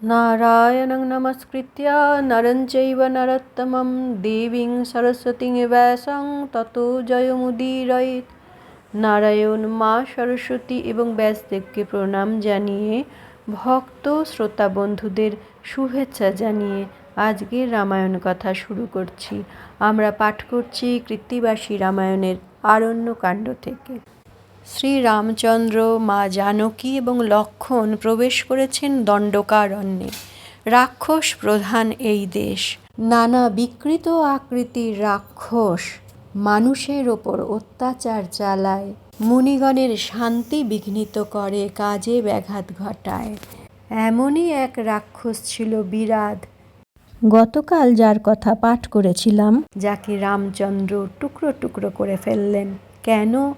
नारायणं नमस्कृत्य नरं चैव नरोत्तमं देवीं सरस्वतीं ব্যাসং ততো জয়মুদীরয়েত নারায়ণ মা সরস্বতী এবং ব্যাসদেবকে প্রণাম জানিয়ে ভক্ত শ্রোতা বন্ধুদের শুভেচ্ছা জানিয়ে আজকের রামায়ণ কথা শুরু করছি আমরা পাঠ করছি কৃত্তিবাসী রামায়ণের আরণ্যকাণ্ড থেকে শ্রীরামচন্দ্র মা জানকী এবং লক্ষণ প্রবেশ করেছেন দণ্ডকারণ্যে। রাক্ষস প্রধান এই দেশ। নানা বিকৃত আকৃতির রাক্ষস মানুষের ওপর অত্যাচার চালায়। মুনিগণের শান্তি বিঘ্নিত করে, কাজে ব্যাঘাত ঘটায়। এমনই এক রাক্ষস ছিল বিরাট। গতকাল যার কথা পাঠ করেছিলাম, যাকে রামচন্দ্র টুকরো টুকরো করে ফেললেন। কেন?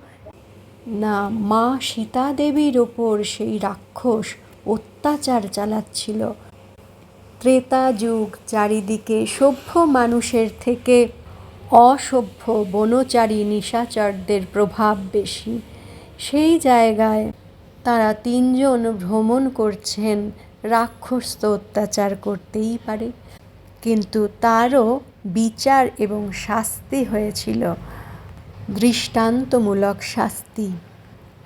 না, মা সীতা দেবীর ওপর সেই রাক্ষস অত্যাচার চালাচ্ছিল। ত্রেতা যুগ চারিদিকে সভ্য মানুষের থেকে অসভ্য বনচারী নিশাচরদের প্রভাব বেশি। সেই জায়গায় তারা তিনজন ভ্রমণ করছেন রাক্ষস তো অত্যাচার করতেই পারে। কিন্তু তারও বিচার এবং শাস্তি হয়েছিল। দৃষ্টান্তমূলক শাস্তি।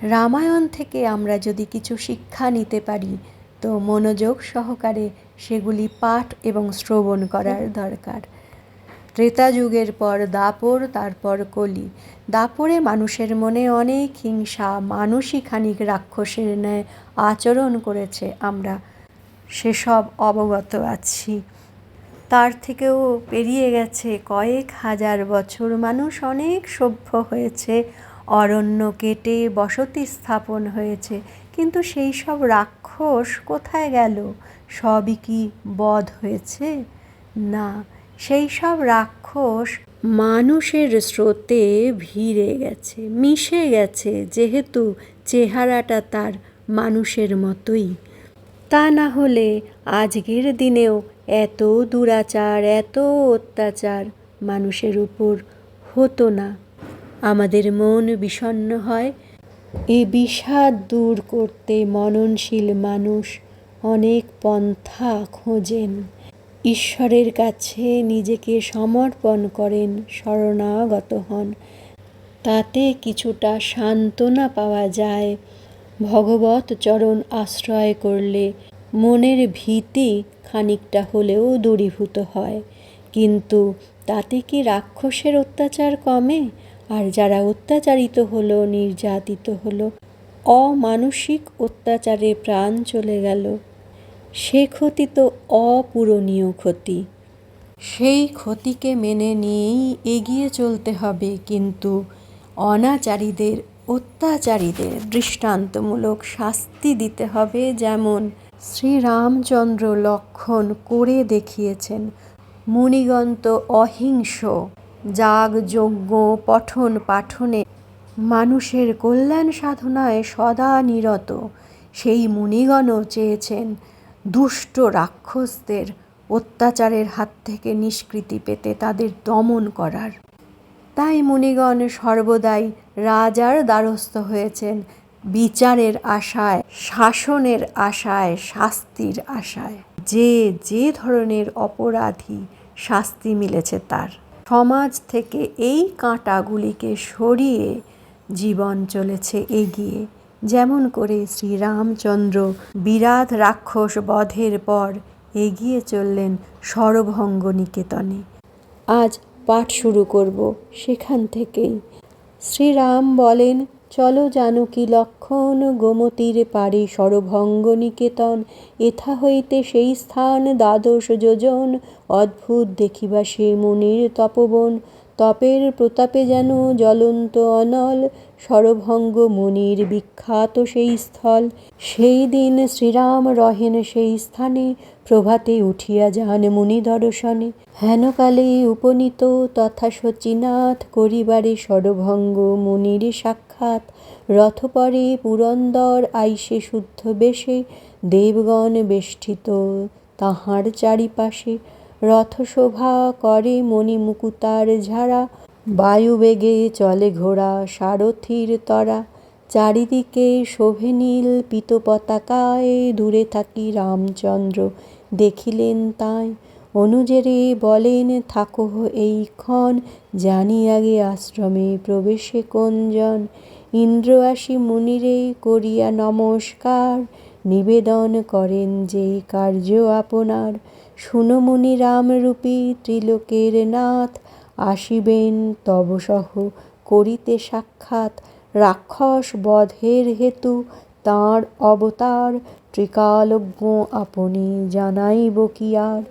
রামায়ণ থেকে আমরা যদি কিছু শিক্ষা নিতে পারি, তো মনোযোগ সহকারে সেগুলি পাঠ এবং শ্রবণ করার দরকার। ত্রেতা যুগের পর দাপর, তারপর কলি। দাপরে মানুষের মনে অনেক হিংসা মানুষই খানিক রাক্ষসের ন্যায় আচরণ করেছে আমরা। সেসব অবগত আছি। তার থেকেও পেরিয়ে গেছে কয়েক হাজার বছর। মানুষ অনেক সভ্য হয়েছে, অরণ্য কেটে বসতি স্থাপন হয়েছে। কিন্তু সেই সব রাক্ষস কোথায় গেল? সবই কি বধ হয়েছে? না, সেই সব রাক্ষস মানুষের স্রোতে ভিড়ে গেছে, মিশে গেছে, যেহেতু চেহারাটা তার মানুষের মতোই। তা না হলে আজকের দিনেও এত দুরাচার, এত অত্যাচার মানুষের উপর হতো না। আমাদের মন বিষণ্ন হয়, এ বিষাদ দূর করতে মননশীল মানুষ অনেক পন্থা খোঁজেন। ঈশ্বরের কাছে নিজেকে সমর্পণ করেন, শরণাগত হন। তাতে কিছুটা সান্ত্বনা পাওয়া যায়। ভগবত চরণ আশ্রয় করলে মনের ভীতি খানিকটা হলেও দূরীভূত হয়। কিন্তু তাতে কি রাক্ষসের অত্যাচার কমে? আর যারা অত্যাচারিত হলো, নির্যাতিত হলো, অমানসিক অত্যাচারে প্রাণ চলে গেল। সে ক্ষতি তো অপূরণীয় ক্ষতি। সেই ক্ষতিকে মেনে নিয়েই এগিয়ে চলতে হবে। কিন্তু অনাচারীদের, অত্যাচারীদের দৃষ্টান্তমূলক শাস্তি দিতে হবে যেমন শ্রীরামচন্দ্র লক্ষণ করে দেখিয়েছেন, মুনিগন্ত অহিংস যাগ যজ্ঞ পঠন পাঠনে মানুষের কল্যাণ সাধনায় সদা নিরত। সেই মুনিগণও চেয়েছেন দুষ্ট রাক্ষসদের অত্যাচারের হাত থেকে নিষ্কৃতি পেতে তাদের দমন করার। তাই মুনিগণ সর্বদাই রাজার দ্বারস্থ হয়েছেন বিচারের আশায়, শাসনের আশায়, শাস্তির আশায়। যে যে ধরনের অপরাধী শাস্তি মিলেছে তার। সমাজ থেকে এই কাঁটাগুলিকে সরিয়ে জীবন চলেছে এগিয়ে। যেমন করে শ্রীরামচন্দ্র বিরাট রাক্ষস বধের পর এগিয়ে চললেন সরভঙ্গ নিকেতনে। আজ পাঠ শুরু করব সেখান থেকেই। শ্রীরাম বলেন চলো জানকী লক্ষণ, গোমতীর পারে সরভঙ্গ নিকেতন এথা হইতে সেই স্থান, দ্বাদশ যোজন। অদ্ভুত দেখিবা সে মুনির তপবন। তপের প্রতাপে যেন জ্বলন্ত অনল, সরভঙ্গ মুনির বিখ্যাত সেই স্থল। সেই দিন শ্রীরাম রহেন সেই স্থানে, প্রভাতে উঠিয়া যান মুনি দর্শনে। হেনকালে উপনীত তথা শচীনাথ করিবারে সরভঙ্গ মুনির সাক্ষাৎ। রথপরে পুরন্দর আইসে শুদ্ধ বেশে, দেবগণ বেষ্টিত তাহার চারিপাশে। রথশোভা করে মণিমুকুতার ঝাড়া। বায়ুবেগে চলে ঘোড়া সারথির তরা। চারিদিকে শোভে নীল পিত পতাকায় দূরে থাকি রামচন্দ্র। দেখিলেন তাই, অনুজেরে বলেন, থাকো এইক্ষণ জানি আগে আশ্রমে প্রবেশে কোনজন। ইন্দ্র আসি মুনিরে করিয়া নমস্কার। নিবেদন করেন যে কার্য আপনার। শুনো মুনি রামরূপী ত্রিলোকের নাথ, আসিবেন তব সহ করিতে সাক্ষাৎ। রাক্ষস বধের হেতু তাঁর অবতার, ত্রিকালজ্ঞ আপনি জানাইব কি আর।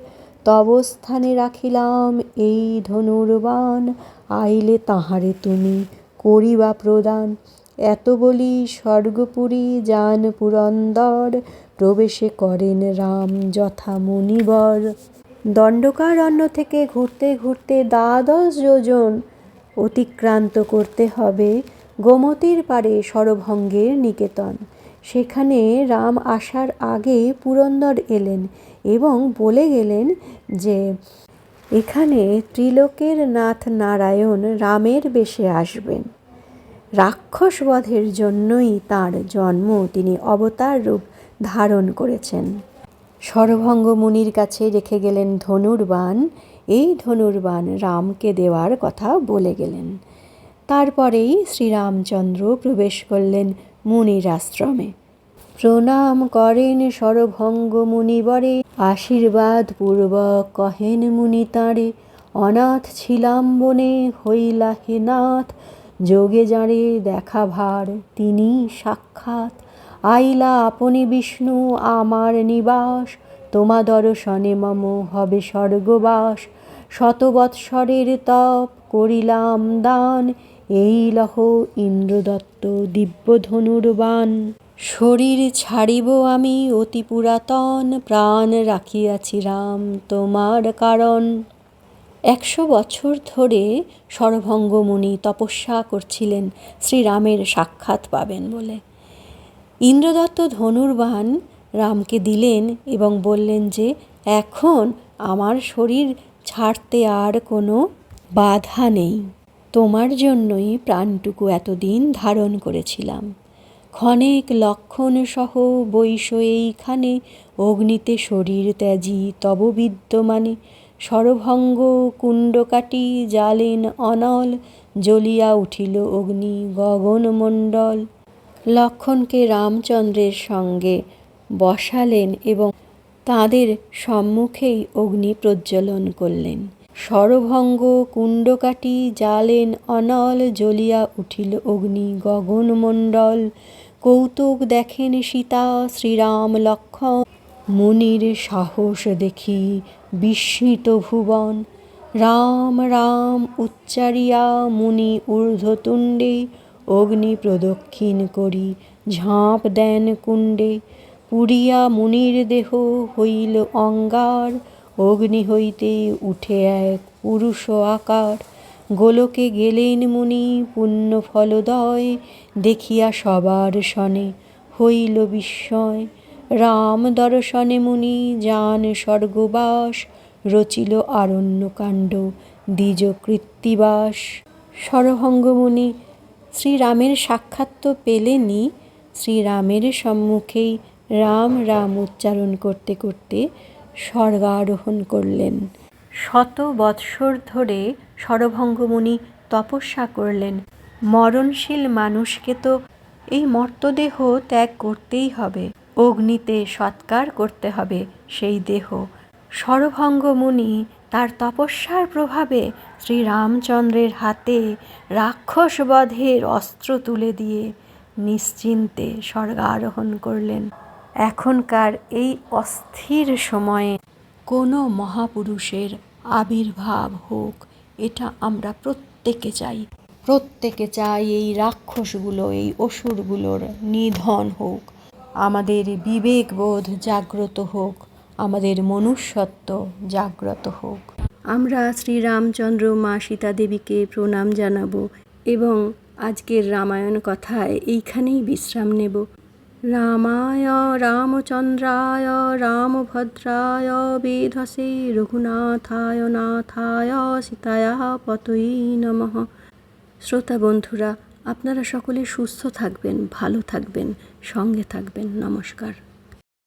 তব স্থানে রাখিলাম এই ধনুর্বাণ, আইলে তাহারে তুমি করিবা প্রদান। এত বলি স্বর্গপুরী যান পুরন্দর প্রবেশে করেন রাম যথা মুনিবর। দণ্ডকারণ্য থেকে ঘুরতে ঘুরতে দ্বাদশ যোজন অতিক্রান্ত করতে হবে গোমতীর পারে সরভঙ্গের নিকেতন। সেখানে রাম আসার আগে পুরন্দর এলেন এবং বলে গেলেন যে, এখানে ত্রিলোকের নাথ নারায়ণ রামের বেশে আসবেন। রাক্ষস বধের জন্যই তাঁর জন্ম। তিনি অবতার রূপ ধারণ করেছেন। সরভঙ্গ মুনির কাছে রেখে গেলেন ধনুর্বাণ, এই ধনুর্বাণ রামকে দেওয়ার কথা বলে গেলেন। তারপরেই শ্রীরামচন্দ্র প্রবেশ করলেন মুনির আশ্রমে। প্রণাম করেন সরভঙ্গ মুনিবরে আশীর্বাদ পূর্বক কহেন মুনি তাঁরে, অনাথ ছিলাম বনে হইলা হে নাথ, যোগে যাঁরে দেখা ভার তিনি সাক্ষাৎ। আইলা আপনি বিষ্ণু আমার নিবাস, তোমা দর্শনে মম হবে স্বর্গবাস। শত বৎসরের তপ করিলাম দান, এই লহ ইন্দ্রদত্ত দিব্য ধনুর্বাণ শরীর ছাড়িব আমি অতি পুরাতন, প্রাণ রাখিয়াছি রাম তোমার কারণ। একশো বছর ধরে সরভঙ্গমুনি তপস্যা করছিলেন, শ্রীরামের সাক্ষাৎ পাবেন বলে। ইন্দ্রদত্ত ধনুর্বাণ রামকে দিলেন এবং বললেন যে, এখন আমার শরীর ছাড়তে আর কোনো বাধা নেই। তোমার জন্যই প্রাণটুকু এতদিন ধারণ করেছিলাম। ক্ষণেক লক্ষণ সহ বৈষ এইখানে অগ্নিতে শরীর ত্যাজি, তব বিদ্যমানে সরভঙ্গ কুণ্ডকাটি জালেন অনল, জ্বলিয়া উঠিল অগ্নি গগনমণ্ডল। লক্ষণকে রামচন্দ্রের সঙ্গে বসালেন এবং তাঁদের সম্মুখেই অগ্নি প্রজ্বলন করলেন। সরভঙ্গ কুণ্ডকাটি জালেন অনল জ্বলিয়া উঠিল অগ্নি গগনমণ্ডল। কৌতুক দেখেন সীতা, শ্রীরাম লক্ষণ। মুনির সাহস দেখি বিস্মিত ভুবন। রাম রাম উচ্চারিয়া মুনি ঊর্ধ্বতুণ্ডে অগ্নি প্রদক্ষিণ করি, ঝাঁপ দেন কুণ্ডে। পুরিয়া মুনির দেহ হইল অঙ্গার, অগ্নি হইতে উঠে এক পুরুষ আকার। গোলকে গেলেন মুনি, পুণ্য ফলদয়, দেখিয়া সবার সনে হইল বিস্ময়। রাম দর্শনে মুনি, যান স্বর্গবাস, রচিল আরণ্যকাণ্ড দ্বিজ কৃত্তিবাস সরভঙ্গমুনি শ্রীরামের সাক্ষাৎ তো পেলেনই শ্রীরামের সম্মুখেই রাম রাম উচ্চারণ করতে করতে স্বর্গারোহণ করলেন। শত বৎসর ধরে সরভঙ্গমুনি তপস্যা করলেন। মরণশীল মানুষকে তো এই মর্তদেহ ত্যাগ করতেই হবে। অগ্নিতে সৎকার করতে হবে সেই দেহ। সরভঙ্গ মুনি তার তপস্যার প্রভাবে শ্রীরামচন্দ্রের হাতে রাক্ষস বধের অস্ত্র তুলে দিয়ে নিশ্চিন্তে স্বর্গারোহণ করলেন। এখনকার এই অস্থির সময়ে কোনো মহাপুরুষের আবির্ভাব হোক, এটা আমরা প্রত্যেকে চাই। প্রত্যেকে চাই এই রাক্ষসগুলো, এই অসুরগুলোর নিধন হোক। আমাদের বিবেকবোধ জাগ্রত হোক। আমাদের মনুষ্যত্ব জাগ্রত হোক। আমরা শ্রীরামচন্দ্র মা সীতা দেবীকে প্রণাম জানাব এবং আজকের রামায়ণ কথায় এইখানেই বিশ্রাম নেব। রামায় রামচন্দ্রায় রামভদ্রায় বেধসে রঘুনাথায় নাথায় সীতায়া পতই নমঃ। শ্রোতা বন্ধুরা, আপনারা সকলে সুস্থ থাকবেন, ভালো থাকবেন, সঙ্গে থাকবেন। নমস্কার।